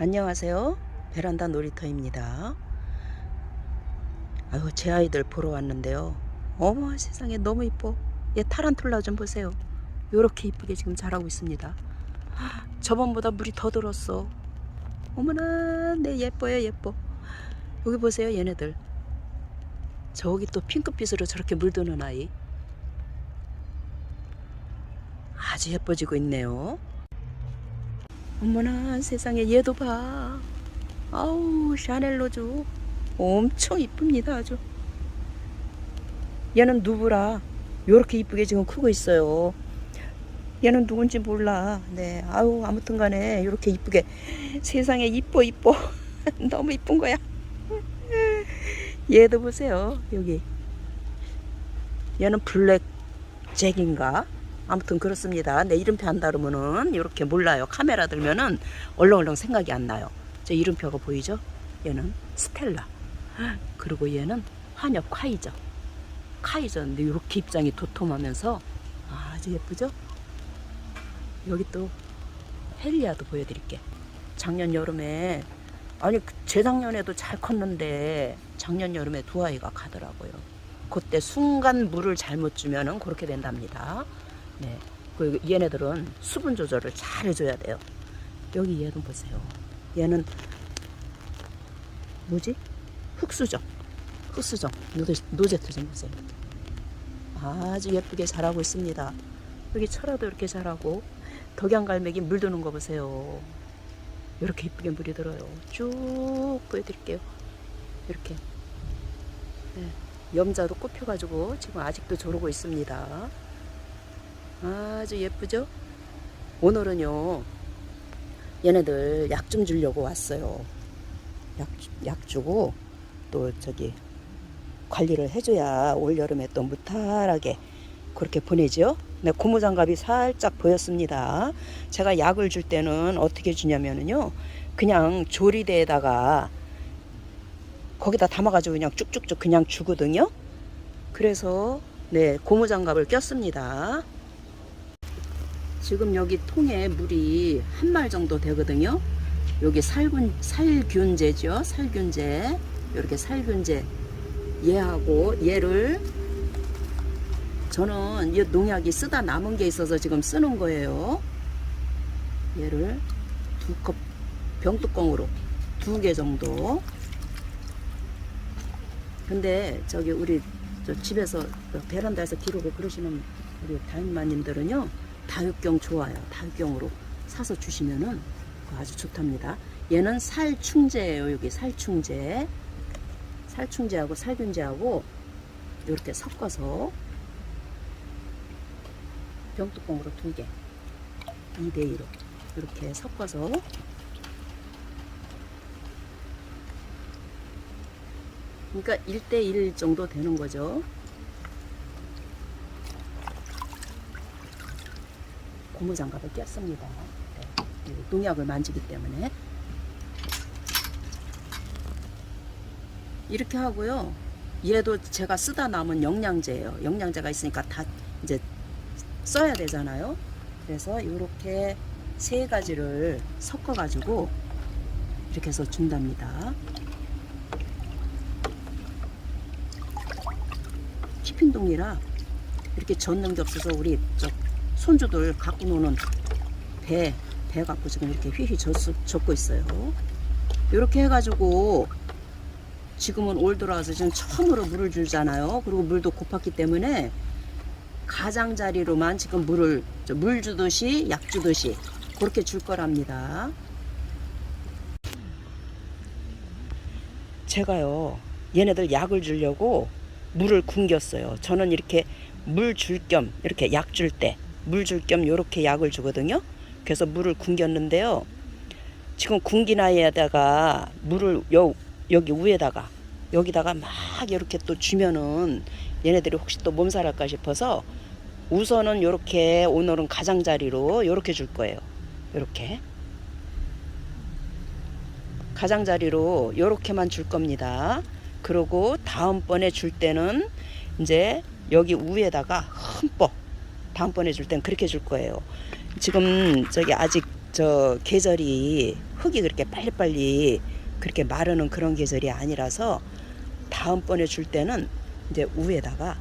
안녕하세요. 베란다 놀이터입니다. 아유, 제 아이들 보러 왔는데요. 어머, 세상에 너무 이뻐. 얘 타란툴라 좀 보세요. 요렇게 이쁘게 지금 자라고 있습니다. 아, 저번보다 물이 더 들었어. 어머나, 네 예뻐요, 예뻐. 여기 보세요, 얘네들. 저기 또 핑크빛으로 저렇게 물드는 아이. 아주 예뻐지고 있네요. 어머나 세상에 얘도 봐. 아우 샤넬 로즈 엄청 이쁩니다 아주. 얘는 누구라 요렇게 이쁘게 지금 크고 있어요. 얘는 누군지 몰라. 네, 아우 아무튼 간에 이렇게 이쁘게 세상에 이뻐 이뻐 너무 이쁜 거야. 얘도 보세요 여기. 얘는 블랙 잭인가? 아무튼 그렇습니다. 내 이름표 안 다루면은 이렇게 몰라요. 카메라 들면은 얼렁얼렁 생각이 안 나요. 저 이름표가 보이죠? 얘는 스텔라. 그리고 얘는 환엽 카이저. 카이저인데 이렇게 입장이 도톰하면서 아주 예쁘죠? 여기 또 헬리아도 보여드릴게. 작년 여름에 아니 그 재작년에도 잘 컸는데 작년 여름에 두 아이가 가더라고요. 그때 순간 물을 잘못 주면은 그렇게 된답니다. 네. 그 얘네들은 수분 조절을 잘 해줘야 돼요. 여기 얘는 보세요. 얘는 뭐지? 흑수정. 흑수정. 노제, 노제트 좀 보세요. 아주 예쁘게 자라고 있습니다. 여기 철화도 이렇게 자라고 덕양갈매기 물 드는 거 보세요. 이렇게 이쁘게 물이 들어요. 쭉 보여드릴게요. 이렇게. 네. 염자도 꼽혀가지고 지금 아직도 저러고 있습니다. 아주 예쁘죠? 오늘은요, 얘네들 약 좀 주려고 왔어요. 약, 약 주고, 또 저기, 관리를 해줘야 올여름에 또 무탈하게 그렇게 보내죠. 네, 고무장갑이 살짝 보였습니다. 제가 약을 줄 때는 어떻게 주냐면은요, 그냥 조리대에다가 거기다 담아가지고 그냥 쭉쭉쭉 그냥 주거든요. 그래서 네 고무장갑을 꼈습니다. 지금 여기 통에 물이 한 말 정도 되거든요. 여기 살균 살균제죠. 살균제 이렇게 살균제 얘하고 얘를 저는 이 농약이 쓰다 남은 게 있어서 지금 쓰는 거예요. 얘를 두 컵 병뚜껑으로 두 개 정도. 근데 저기 우리 저 집에서 그 베란다에서 기르고 그러시는 우리 다육마님들은요 다육경 좋아요. 다육경으로 사서 주시면은 아주 좋답니다. 얘는 살충제예요. 여기 살충제. 살충제하고 살균제하고 이렇게 섞어서 병뚜껑으로 두 개. 2대2로 이렇게 섞어서 그러니까 1대1 정도 되는 거죠. 고무장갑을 꼈습니다. 네. 이 농약을 만지기 때문에. 이렇게 하고요. 얘도 제가 쓰다 남은 영양제예요. 영양제가 있으니까 다 이제 써야 되잖아요. 그래서 이렇게 세 가지를 섞어 가지고 이렇게 해서 준답니다. 키핑동이라 이렇게 젓는 게 없어서 우리 저 손주들 갖고 노는 배, 배 갖고 지금 이렇게 휘휘 젓, 젓고 있어요. 이렇게 해가지고 지금은 올 들어와서 지금 처음으로 물을 주잖아요. 그리고 물도 고팠기 때문에 가장자리로만 지금 물을 저물 주듯이 약 주듯이 그렇게 줄 거랍니다. 제가요 얘네들 약을 주려고 물을 굶겼어요. 저는 이렇게 물 줄 겸 이렇게 약 줄 때 물 줄겸 이렇게 약을 주거든요. 그래서 물을 굶겼는데요. 지금 굶기나에다가 물을 여, 여기 위에다가 여기다가 막 이렇게 또 주면은 얘네들이 혹시 또 몸살할까 싶어서 우선은 이렇게 오늘은 가장자리로 이렇게 줄 거예요. 이렇게 가장자리로 이렇게만 줄 겁니다. 그리고 다음번에 줄 때는 이제 여기 위에다가 흠뻑 다음번에 줄 때는 그렇게 줄 거예요. 지금 저기 아직 저 계절이 흙이 그렇게 빨리빨리 그렇게 마르는 그런 계절이 아니라서 다음번에 줄 때는 이제 위에다가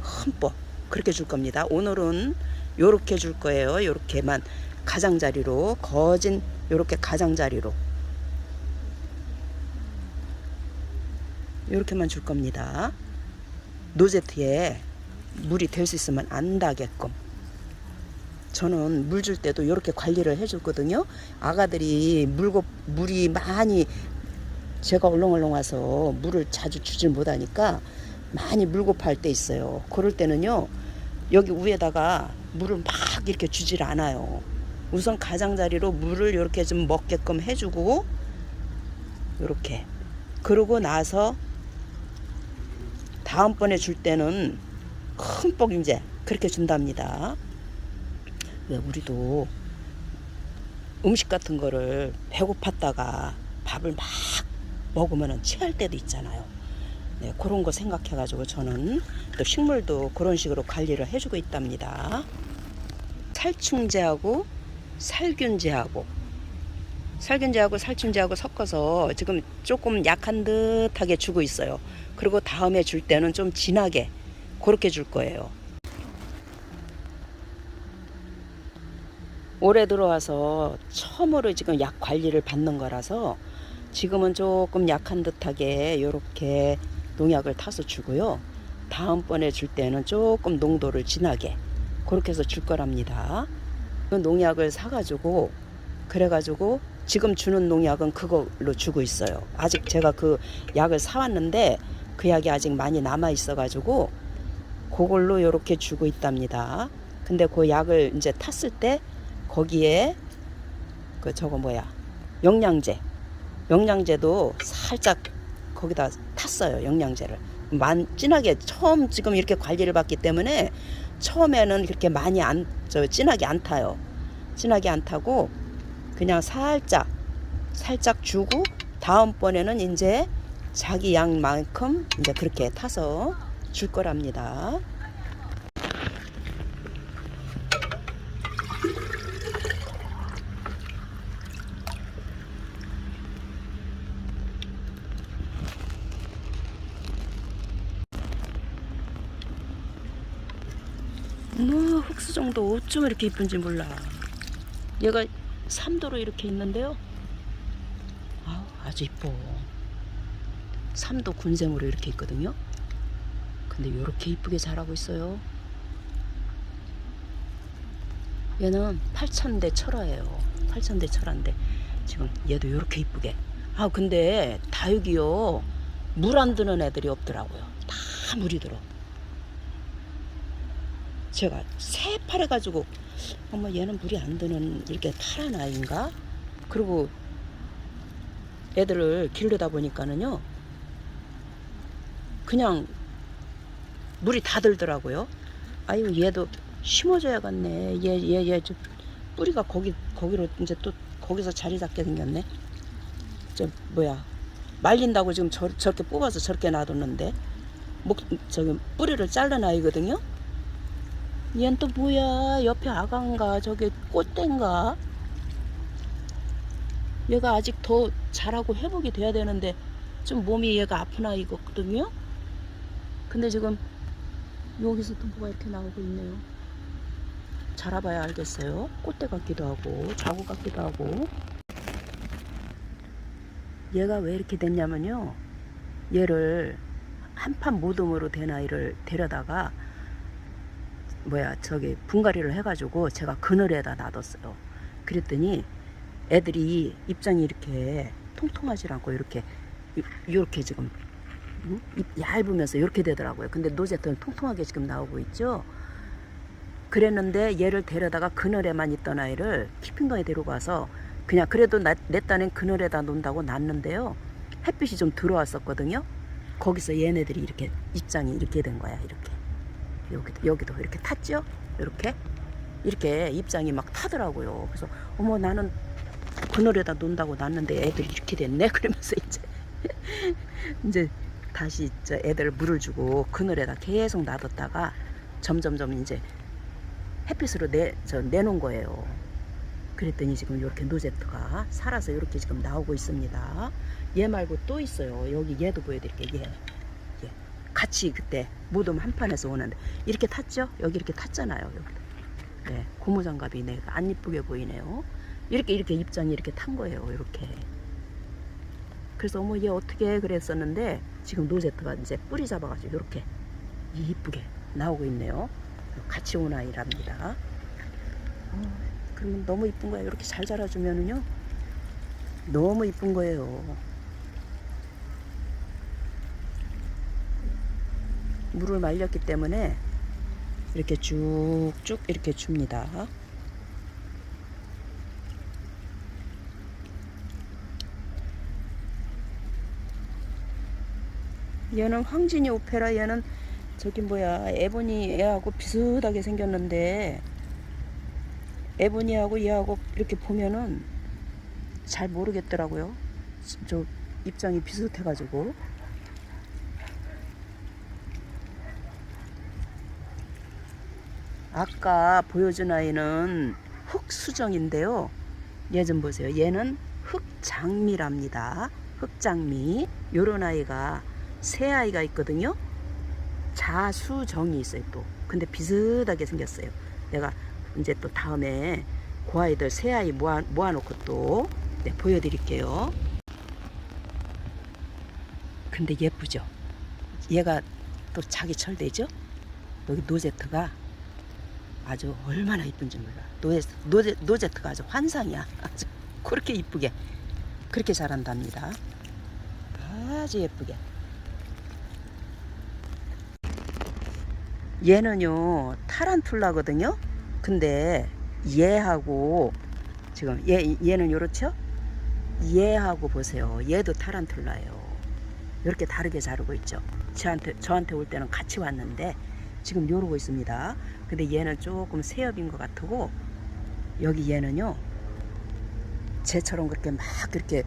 흠뻑 그렇게 줄 겁니다. 오늘은 요렇게 줄 거예요. 요렇게만 가장자리로 거진 요렇게 가장자리로 요렇게만 줄 겁니다. 노제트에 물이 될 수 있으면 안 닿게끔 저는 물 줄 때도 이렇게 관리를 해주거든요. 아가들이 물고 물이 많이 제가 얼렁얼렁 와서 물을 자주 주질 못하니까 많이 물고 팔 때 있어요. 그럴 때는요 여기 위에다가 물을 막 이렇게 주질 않아요. 우선 가장자리로 물을 이렇게 좀 먹게끔 해주고 이렇게 그러고 나서 다음번에 줄 때는 흠뻑 이제 그렇게 준답니다. 왜 우리도 음식 같은 거를 배고팠다가 밥을 막 먹으면 체할 때도 있잖아요. 네, 그런 거 생각해가지고 저는 또 식물도 그런 식으로 관리를 해주고 있답니다. 살충제하고 살균제하고 살균제하고 살충제하고 섞어서 지금 조금 약한 듯하게 주고 있어요. 그리고 다음에 줄 때는 좀 진하게 그렇게 줄 거예요. 올해 들어와서 처음으로 지금 약 관리를 받는 거라서 지금은 조금 약한 듯하게 이렇게 농약을 타서 주고요. 다음번에 줄 때는 조금 농도를 진하게 그렇게 해서 줄 거랍니다. 그 농약을 사가지고 그래가지고 지금 주는 농약은 그걸로 주고 있어요. 아직 제가 그 약을 사왔는데 그 약이 아직 많이 남아 있어가지고 그걸로 이렇게 주고 있답니다. 근데 그 약을 이제 탔을 때 거기에 그 저거 뭐야? 영양제. 영양제도 살짝 거기다 탔어요 영양제를. 만 진하게 처음 지금 이렇게 관리를 받기 때문에 처음에는 그렇게 많이 안 저 진하게 안 타요. 진하게 안 타고 그냥 살짝 살짝 주고 다음번에는 이제 자기 양만큼 이제 그렇게 타서 줄 거랍니다. 뭐 흑수정도 어쩜 이렇게 이쁜지 몰라. 얘가 3도로 이렇게 있는데요. 아우, 아주 이뻐. 3도 군생으로 이렇게 있거든요. 근데 이렇게 이쁘게 자라고 있어요. 얘는 8천대 철화예요. 8천대 철화인데 지금 얘도 이렇게 이쁘게. 아 근데 다육이요 물 안 드는 애들이 없더라고요. 다 물이 들어. 제가 새파래 가지고 어머 얘는 물이 안 드는 이렇게 파란 아이인가? 그리고 애들을 기르다 보니까는요 그냥 물이 다 들더라고요. 아유 얘도 심어줘야겠네. 얘 얘 얘 좀 뿌리가 거기 거기로 이제 또 거기서 자리 잡게 생겼네. 저 뭐야 말린다고 지금 저, 저렇게 뽑아서 저렇게 놔뒀는데 목 저기 뿌리를 자른 아이거든요. 얘는 또 뭐야 옆에 아가인가 저게 꽃대인가 얘가 아직 더 자라고 회복이 돼야 되는데 좀 몸이 얘가 아픈 아이거든요 근데 지금 여기서 또 뭐가 이렇게 나오고 있네요. 자라봐야 알겠어요. 꽃대 같기도 하고 자구 같기도 하고. 얘가 왜 이렇게 됐냐면요. 얘를 한판 모둠으로 된 아이를 데려다가 뭐야 저기 분갈이를 해가지고 제가 그늘에다 놔뒀어요. 그랬더니 애들이 입장이 이렇게 통통하지 않고 이렇게 이렇게 지금 얇으면서 이렇게 되더라고요. 근데 노제트는 통통하게 지금 나오고 있죠. 그랬는데 얘를 데려다가 그늘에만 있던 아이를 키핑동에 데리고 가서 그냥 그래도 딴엔 그늘에다 놓는다고 놨는데요. 햇빛이 좀 들어왔었거든요. 거기서 얘네들이 이렇게 입장이 이렇게 된 거야. 이렇게. 여기도 여기도 이렇게 탔죠? 이렇게 이렇게 입장이 막 타더라고요. 그래서 어머 나는 그늘에다 논다고 놨는데 애들이 이렇게 됐네. 그러면서 이제 이제 다시 저 애들 물을 주고 그늘에다 계속 놔뒀다가 점점점 이제 햇빛으로 내 저 내놓은 거예요. 그랬더니 지금 이렇게 노제트가 살아서 이렇게 지금 나오고 있습니다. 얘 말고 또 있어요. 여기 얘도 보여드릴게요. 얘. 얘. 같이 그때 모둠 한 판에서 오는데 이렇게 탔죠? 여기 이렇게 탔잖아요. 여기. 네, 고무장갑이 네, 안 이쁘게 보이네요. 이렇게 이렇게 입장이 이렇게 탄 거예요. 이렇게. 그래서 어머 얘 어떻게 그랬었는데 지금 노제트가 이제 뿌리 잡아가지고 이렇게 이쁘게 나오고 있네요. 같이 온 아이랍니다. 어, 그러면 너무 이쁜 거예요. 이렇게 잘 자라주면은요. 너무 이쁜 거예요. 물을 말렸기 때문에 이렇게 쭉쭉 이렇게 줍니다. 얘는 황진이 오페라 얘는 저기 뭐야 에보니 얘하고 비슷하게 생겼는데 에보니하고 얘하고 이렇게 보면은 잘 모르겠더라고요. 저 입장이 비슷해 가지고 아까 보여준 아이는 흑수정인데요. 얘 좀 보세요. 얘는 흑장미랍니다. 흑장미. 요런 아이가 새 아이가 있거든요. 자수정이 있어요 또. 근데 비슷하게 생겼어요. 내가 이제 또 다음에 그 아이들 새 아이 모아, 모아놓고 또 네, 보여드릴게요. 근데 예쁘죠? 얘가 또 자기 철대죠? 여기 노제트가 아주 얼마나 이쁜지 몰라. 노제, 노제, 노제트가 아주 환상이야. 아주 그렇게 이쁘게 그렇게 자란답니다. 아주 예쁘게. 얘는요 타란툴라거든요. 근데 얘하고 지금 얘 얘는 요렇죠? 얘하고 보세요. 얘도 타란툴라예요. 이렇게 다르게 자르고 있죠. 저한테 저한테 올 때는 같이 왔는데 지금 요러고 있습니다. 근데 얘는 조금 새엽인 것 같고 여기 얘는요 쟤처럼 그렇게 막 그렇게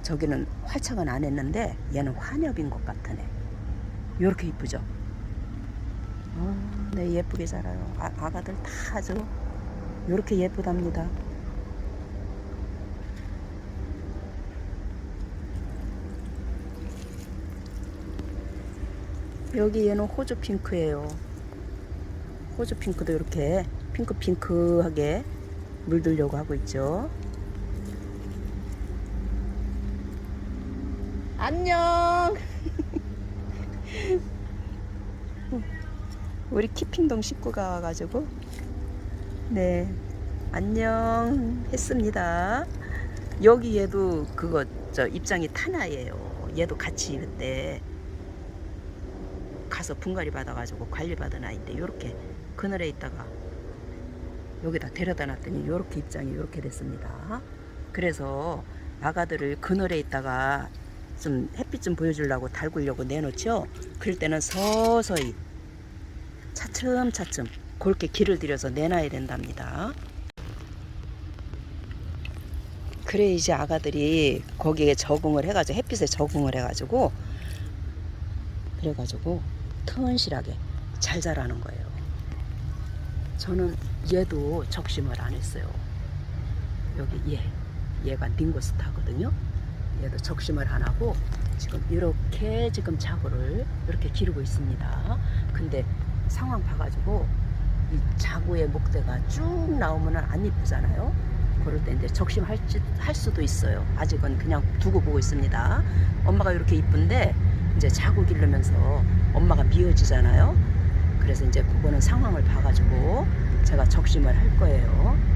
저기는 활착은 안 했는데 얘는 환엽인 것 같으네. 요렇게 이쁘죠? 어, 네 예쁘게 자라요. 아, 아가들 다 아주 요렇게 예쁘답니다. 여기 얘는 호주 핑크예요. 호주 핑크도 이렇게 핑크 핑크하게 물들려고 하고 있죠. 안녕. 우리 키핑동 식구가 와가지고 네 안녕 했습니다. 여기 얘도 그거 저 입장이 타나예요. 얘도 같이 그때 가서 분갈이 받아가지고 관리 받은 아이인데 요렇게 그늘에 있다가 여기다 데려다 놨더니 요렇게 입장이 요렇게 됐습니다. 그래서 아가들을 그늘에 있다가 좀 햇빛 좀 보여주려고 달구려고 내놓죠. 그럴 때는 서서히 차츰차츰 굵게 길을 들여서 내놔야 된답니다. 그래 이제 아가들이 거기에 적응을 해가지고 햇빛에 적응을 해가지고 그래가지고 튼실하게 잘 자라는 거예요. 저는 얘도 적심을 안 했어요. 여기 얘, 얘가 닝고스타거든요. 얘도 적심을 안 하고 지금 이렇게 지금 자구를 이렇게 기르고 있습니다. 근데 상황 봐가지고 이 자구의 목대가 쭉 나오면 안 이쁘잖아요. 그럴 때 이제 적심할 할 수도 있어요. 아직은 그냥 두고 보고 있습니다. 엄마가 이렇게 이쁜데 이제 자구 기르면서 엄마가 미워지잖아요. 그래서 이제 그거는 상황을 봐가지고 제가 적심을 할 거예요.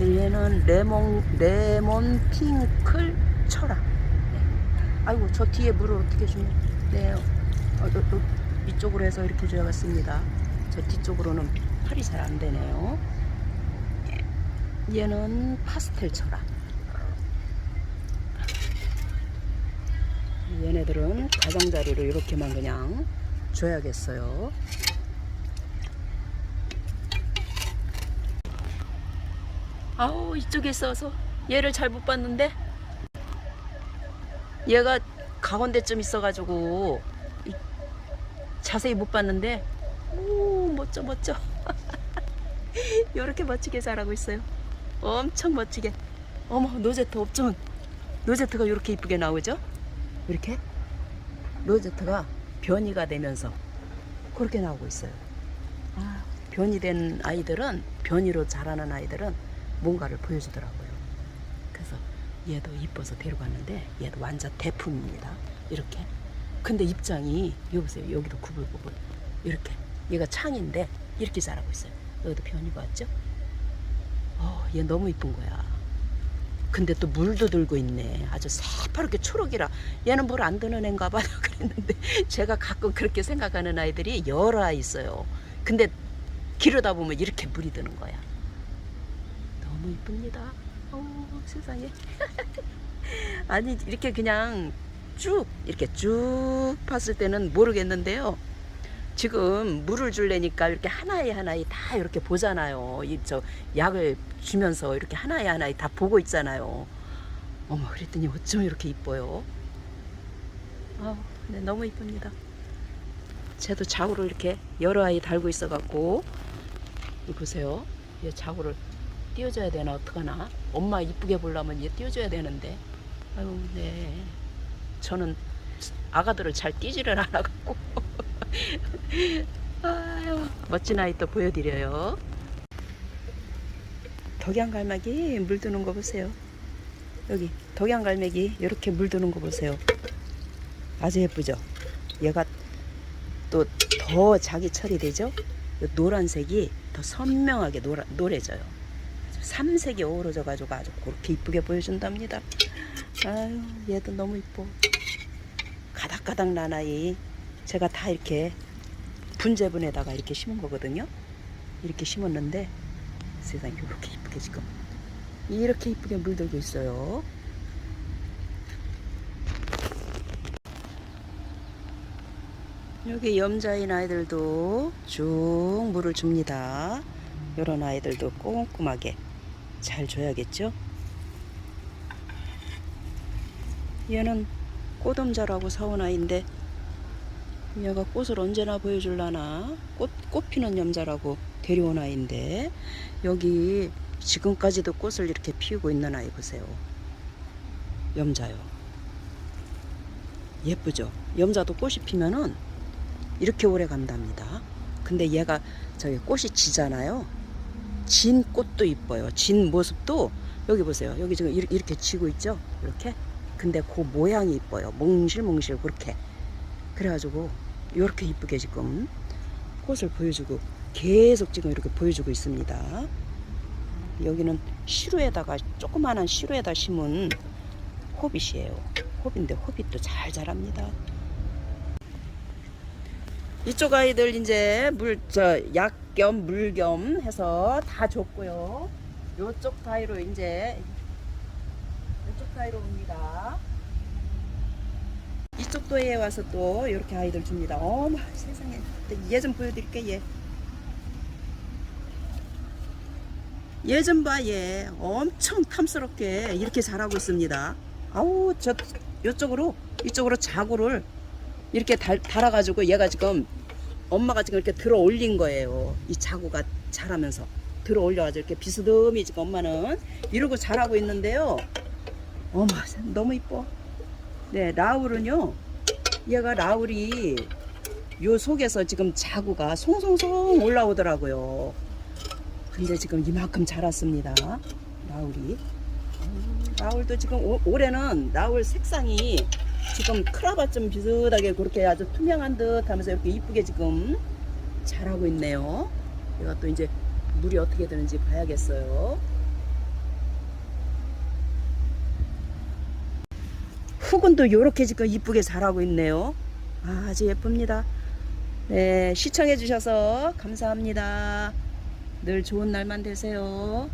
얘는 레몬 레몬 핑클 철아. 네. 아이고 저 뒤에 물을 어떻게 주냐? 네, 어, 어, 어, 이쪽으로 해서 이렇게 줘야겠습니다. 저 뒤쪽으로는 팔이 잘 안 되네요. 얘는 파스텔 철아. 얘네들은 가장자리로 이렇게만 그냥 줘야겠어요. 아우 이쪽에 있어서 얘를 잘 못 봤는데? 얘가 가운데쯤 있어가지고 이- 자세히 못 봤는데? 오 멋져 멋져. 이렇게 멋지게 자라고 있어요. 엄청 멋지게. 어머 노제트 업종 노제트가 이렇게 이쁘게 나오죠? 이렇게? 노제트가 변이가 되면서 그렇게 나오고 있어요. 아, 변이 된 아이들은 변이로 자라는 아이들은 뭔가를 보여주더라고요. 그래서 얘도 이뻐서 데려갔는데 얘도 완전 대품입니다. 이렇게. 근데 입장이 여기 보세요. 여기도 구불구불. 이렇게. 얘가 창인데 이렇게 자라고 있어요. 여기도 변이가 왔죠? 어, 얘 너무 이쁜 거야. 근데 또 물도 들고 있네. 아주 새파랗게 초록이라. 얘는 물 안 드는 애인가 봐 그랬는데 제가 가끔 그렇게 생각하는 아이들이 여러 아이 있어요. 근데 기르다 보면 이렇게 물이 드는 거야 너무 이쁩니다 어 세상에 아니 이렇게 그냥 쭉 이렇게 쭉 봤을 때는 모르겠는데요. 지금 물을 줄래니까 이렇게 하나에 하나에 다 이렇게 보잖아요. 이 저 약을 주면서 이렇게 하나에 하나에 다 보고 있잖아요. 어머 그랬더니 어쩜 이렇게 이뻐요. 아, 네 너무 이쁩니다. 쟤도 자구를 이렇게 여러 아이 달고 있어 갖고 이 보세요. 얘 자구를 띄워줘야 되나 어떡하나. 엄마 이쁘게 보려면 얘 띄워줘야 되는데. 아유 네. 저는 아가들을 잘 띄지를 않아갖고. 아유 멋진 아이 또 보여드려요. 덕양갈매기 물드는 거 보세요. 여기 덕양갈매기 이렇게 물드는 거 보세요. 아주 예쁘죠? 얘가 또 더 자기 처리 되죠? 요 노란색이 더 선명하게 노라, 노래져요 삼색이 어우러져 가지고 아주 그렇게 이쁘게 보여준답니다. 아유 얘도 너무 이뻐. 가닥가닥 나나이. 제가 다 이렇게 분재분에다가 이렇게 심은 거거든요. 이렇게 심었는데 세상에 이렇게 이쁘게 지금 이렇게 이쁘게 물들고 있어요. 여기 염자인 아이들도 쭉 물을 줍니다. 이런 아이들도 꼼꼼하게 잘 줘야겠죠? 얘는 꽃엄자라고 사온 아이인데 얘가 꽃을 언제나 보여줄라나? 꽃, 꽃 피는 염자라고 데려온 아이인데 여기 지금까지도 꽃을 이렇게 피우고 있는 아이 보세요. 염자요. 예쁘죠? 염자도 꽃이 피면은 이렇게 오래 간답니다. 근데 얘가 저기 꽃이 지잖아요 진 꽃도 이뻐요 진 모습도 여기 보세요 여기 지금 이렇게 지고 있죠 이렇게 근데 그 모양이 이뻐요. 몽실몽실 그렇게. 그래가지고 이렇게 이쁘게 지금 꽃을 보여주고 계속 지금 이렇게 보여주고 있습니다. 여기는 시루에다가 조그마한 시루에다 심은 호빗이에요. 호빗인데 호빗도 잘 자랍니다. 이쪽 아이들 이제 물 저 약 겸 물 겸 해서 다 줬고요. 요쪽 사이로 이제 이쪽 사이로 옵니다. 이쪽 도에 와서 또 이렇게 아이들 줍니다. 어머 세상에 얘 좀 보여드릴게 얘. 얘 좀 봐 얘. 엄청 탐스럽게 이렇게 자라고 있습니다. 아우 저 이쪽으로 이쪽으로 자구를 이렇게 달, 달아가지고 얘가 지금 엄마가 지금 이렇게 들어 올린 거예요. 이 자구가 자라면서 들어 올려가지고 이렇게 비스듬히 지금 엄마는 이러고 자라고 있는데요. 어머 너무 이뻐 네 라울은요 얘가 라울이 요 속에서 지금 자구가 송송송 올라오더라고요 근데 지금 이만큼 자랐습니다 라울이 음, 라울도 지금 오, 올해는 라울 색상이 지금 크라바 좀 비슷하게 그렇게 아주 투명한 듯 하면서 이렇게 이쁘게 지금 자라고 있네요 또 이제 물이 어떻게 되는지 봐야겠어요 훅은도 이렇게 지금 이쁘게 자라고 있네요. 아주 예쁩니다. 네, 시청해 주셔서 감사합니다. 늘 좋은 날만 되세요.